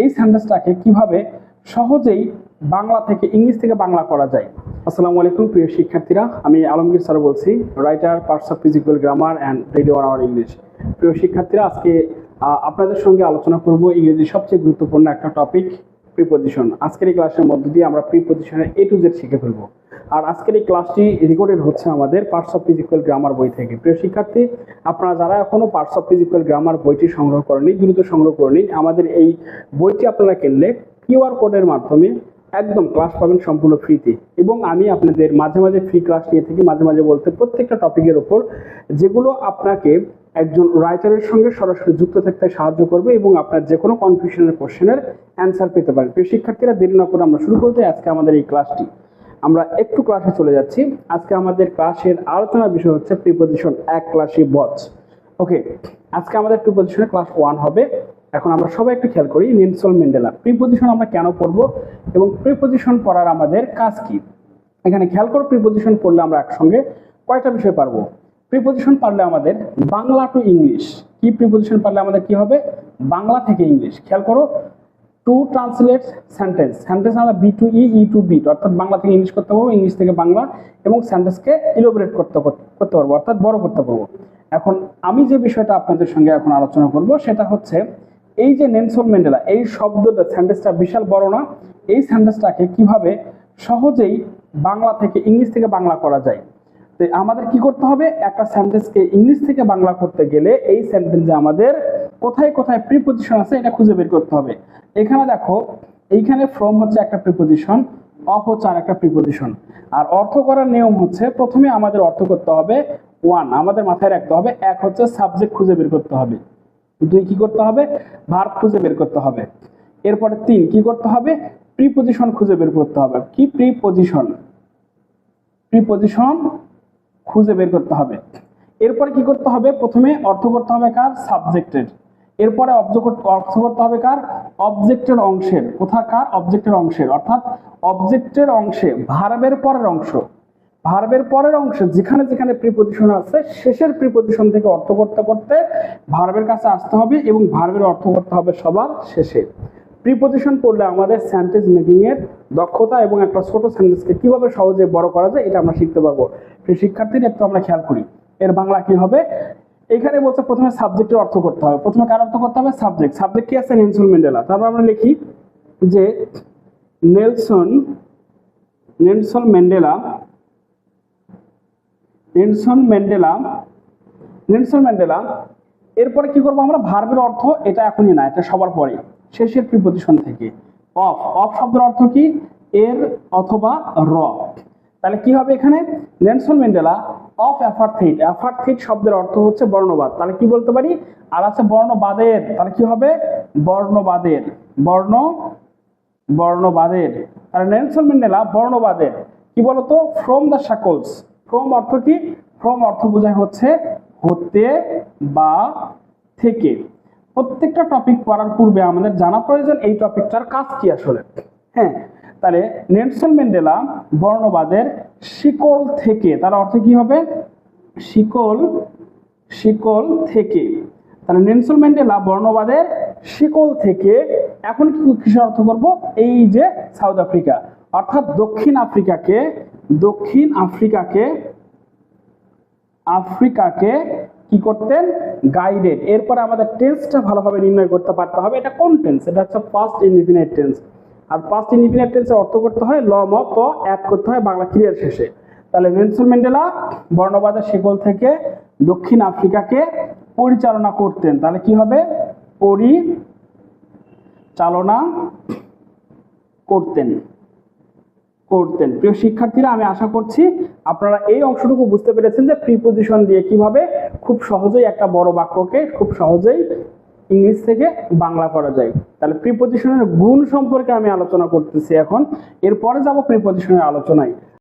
এই সেন্টেন্সটাকে কীভাবে সহজেই বাংলা থেকে ইংলিশ থেকে বাংলা করা যায়? আসসালামু আলাইকুম, প্রিয় শিক্ষার্থীরা। আমি আলমগীর স্যার বলছি writer parts of physical grammar and radio our English প্রিয় শিক্ষার্থীরা, আজকে আপনাদের সঙ্গে আলোচনা করব ইংরেজি সবচেয়ে গুরুত্বপূর্ণ একটা টপিক প্রিপোজিশন আজকের এই ক্লাসের মধ্যে দিয়ে আমরা প্রিপোজিশনের এ টু জেড শিখে ফেলব। আর আজকের এই ক্লাসটি রেকর্ডেড হচ্ছে আমাদের পার্টস অফ ফিজিক্যাল গ্রামার বই থেকে। প্রিয় শিক্ষার্থী, আপনারা যারা এখনও পার্টস অফ ফিজিক্যাল গ্রামার বইটি সংগ্রহ করেনি দ্রুত সংগ্রহ করে নিন। আমাদের এই বইটি আপনারা কিনলে কিউআর কোডের মাধ্যমে একদম ক্লাস পাবেন সম্পূর্ণ ফ্রিতে এবং আমি আপনাদের মাঝে মাঝে ফ্রি ক্লাস নিয়ে থাকি, মাঝে মাঝে বলতে প্রত্যেকটা টপিকের ওপর যেগুলো আপনাকে একজন রাইটারের সঙ্গে সরাসরি যুক্ত থাকতে সাহায্য করবে এবং আপনার যে কোনো কনফিউশনের কোশ্চেনের অ্যান্সার পেতে পারেন। প্রিয় শিক্ষার্থীরা, দেরি না করে আমরা শুরু করতে আজকে আমাদের এই ক্লাসটি আমরা একটু ক্লাসে চলে যাচ্ছি। আজকে আমাদের ক্লাসের আলোচনার বিষয় হচ্ছে প্রিপোজিশন এক ক্লাসে বচ ওকে আজকে আমাদের প্রিপোজিশনের ক্লাস ওয়ান হবে। এখন আমরা সবাই একটু খেয়াল করি নেলসন ম্যান্ডেলা প্রিপোজিশন আমরা কেন পড়ব এবং প্রিপোজিশন পড়ার আমাদের কাজ কি? এখানে খেয়াল করো প্রিপোজিশন পড়লে আমরা একসঙ্গে কয়টা বিষয় পারব? প্রিপোজিশন পারলে আমাদের বাংলা টু ইংলিশ কি প্রিপোজিশন পারলে আমাদের কি হবে? বাংলা থেকে ইংলিশ খেয়াল করো টু ট্রান্সলেট সেন্টেন্স। সেন্টেন্স আমরা B to E E to B অর্থাৎ বাংলা থেকে ইংলিশ করতে পারব, ইংলিশ থেকে বাংলা এবং সেন্টেন্সকে ইলোবরেট করতে করতে পারব, অর্থাৎ বড় করতে পারব। এখন আমি যে বিষয়টা আপনাদের সঙ্গে এখন আলোচনা করব, সেটা হচ্ছে এই যে নেনসন ম্যান্ডেলা, এই শব্দটা, সেন্টেন্সটা বিশাল বড় না, এই সেন্টেন্সটাকে কীভাবে সহজেই বাংলা থেকে ইংলিশ থেকে বাংলা করা যায়? তো আমাদের কি করতে হবে? একটা সেন্টেন্সকে ইংলিশ থেকে বাংলা করতে গেলে এই সেন্টেন্সে আমাদের কোথায় কোথায় প্রিপোজিশন আছে এটা খুঁজে বের করতে হবে। এখানে দেখো, এইখানে ফ্রম হচ্ছে একটা প্রিপোজিশন অফ হচ্ছে আর একটা প্রিপোজিশন আর অর্থ করার নিয়ম হচ্ছে প্রথমে আমাদের অর্থ করতে হবে ওয়ান আমাদের মাথায় রাখতে হবে এক হচ্ছে সাবজেক্ট খুঁজে বের করতে হবে। দুই কি করতে হবে? ভার্ব খুঁজে বের করতে হবে। এরপরে তিন, কি করতে হবে? প্রিপোজিশন খুঁজে বের করতে হবে। কি প্রিপোজিশন প্রিপোজিশন খুঁজে বের করতে হবে। এরপরে কি করতে হবে? প্রথমে অর্থ করতে হবে কার? সাবজেক্টের এরপরে অর্থ করতে হবে কার? অবজেক্টের অংশের। কোথাকার? অবজেক্টের অংশের। অর্থাৎ অবজেক্টের অংশে ভার্বের পরের অংশ। ভার্বের পরের অংশে যেখানে যেখানে প্রিপোজিশন আছে, শেষের প্রিপোজিশন থেকে অর্থ করতে করতে ভার্বের কাছে আসতে হবে এবং ভার্বের অর্থ করতে হবে সবার শেষে। প্রিপোজিশন পড়লে আমাদের সেন্টেন্স মেকিং এর দক্ষতা এবং একটা ছোট সেন্টেন্সকে কীভাবে সহজে বড় করা যায়, এটা আমরা শিখতে পারব। সেই শিক্ষার্থীদের একটু আমরা খেয়াল করি। এর বাংলা কি হবে? এখানে বলছে প্রথমে সাবজেক্টের অর্থ করতে হবে। প্রথমে কার অর্থ করতে হবে? সাবজেক্ট। সাবজেক্ট কি আছে? Nelson Mandela. তারপর আমরা লিখি যে Nelson Nelson Mandela Nelson Mandela Nelson Mandela. এরপরে কি করব আমরা? ভার্বের অর্থ এটা এখনই না, এটা সবার পরে শেষের প্রিপোজিশন থেকে। অফ। অফ শব্দের অর্থ কি? এর অথবা র। তাহলে কি হবে এখানে? Nelson Mandela of apartheid apartheid শব্দের অর্থ হচ্ছে বর্ণবাদ। তাহলে কি বলতে পারি? আর আছে বর্ণবাদের। তাহলে কি হবে? বর্ণবাদের। বর্ণ, বর্ণবাদের। তাহলে নেলসন ম্যান্ডেলা বর্ণবাদের। কি বলতো? From the শাকলস। ফ্রম অর্থ কি? ফ্রম অর্থ বোঝায় হচ্ছে হতে বা থেকে। প্রত্যেকটা টপিক পড়ার পূর্বে আমাদের জানা প্রয়োজন এই টপিকটার কাজ কি আসলে? হ্যাঁ তাহলে নেলসন ম্যান্ডেলা বর্ণবাদের শিকল থেকে, তার অর্থ কি হবে? শিকল শিকল থেকে। তাহলে নেলসন ম্যান্ডেলা বর্ণবাদের শিকল থেকে, এখন কি কিসের অর্থ করব? এই যে সাউথ আফ্রিকা, অর্থাৎ দক্ষিণ আফ্রিকাকে দক্ষিণ আফ্রিকাকে আফ্রিকাকে কি করতেন? গাইডেড এরপরে আমাদের টেন্সটা ভালোভাবে নির্ণয় করতে পারতে হবে। এটা কোন টেন্স এটা হচ্ছে ফার্স্ট ইনডিফিনাইট টেন্স আর ফার্স্ট ইনডিফিনাইট টেন্সের অর্থ করতে হয়, ল, ম ক অ্যাড করতে হয় বাংলা ক্রিয়ার শেষে। তাহলে নেলসন ম্যান্ডেলা বর্ণবাদের শিকল থেকে দক্ষিণ আফ্রিকাকে পরিচালনা করতেন। তাহলে কি হবে? পরিচালনা করতেন। করতেন। প্রিয় শিক্ষার্থীরা, আমি আশা করছি আপনারা এই অংশটুকু বুঝতে পেরেছেন যে প্রিপোজিশন দিয়ে কীভাবে খুব সহজেই একটা বড় বাক্যকে খুব সহজেই ইংলিশ থেকে বাংলা করা যায়। তাহলে প্রিপোজিশনের গুণ সম্পর্কে আমি আলোচনা করতেছি এখন। এরপরে যাব প্রিপোজিশনের আলোচনায়।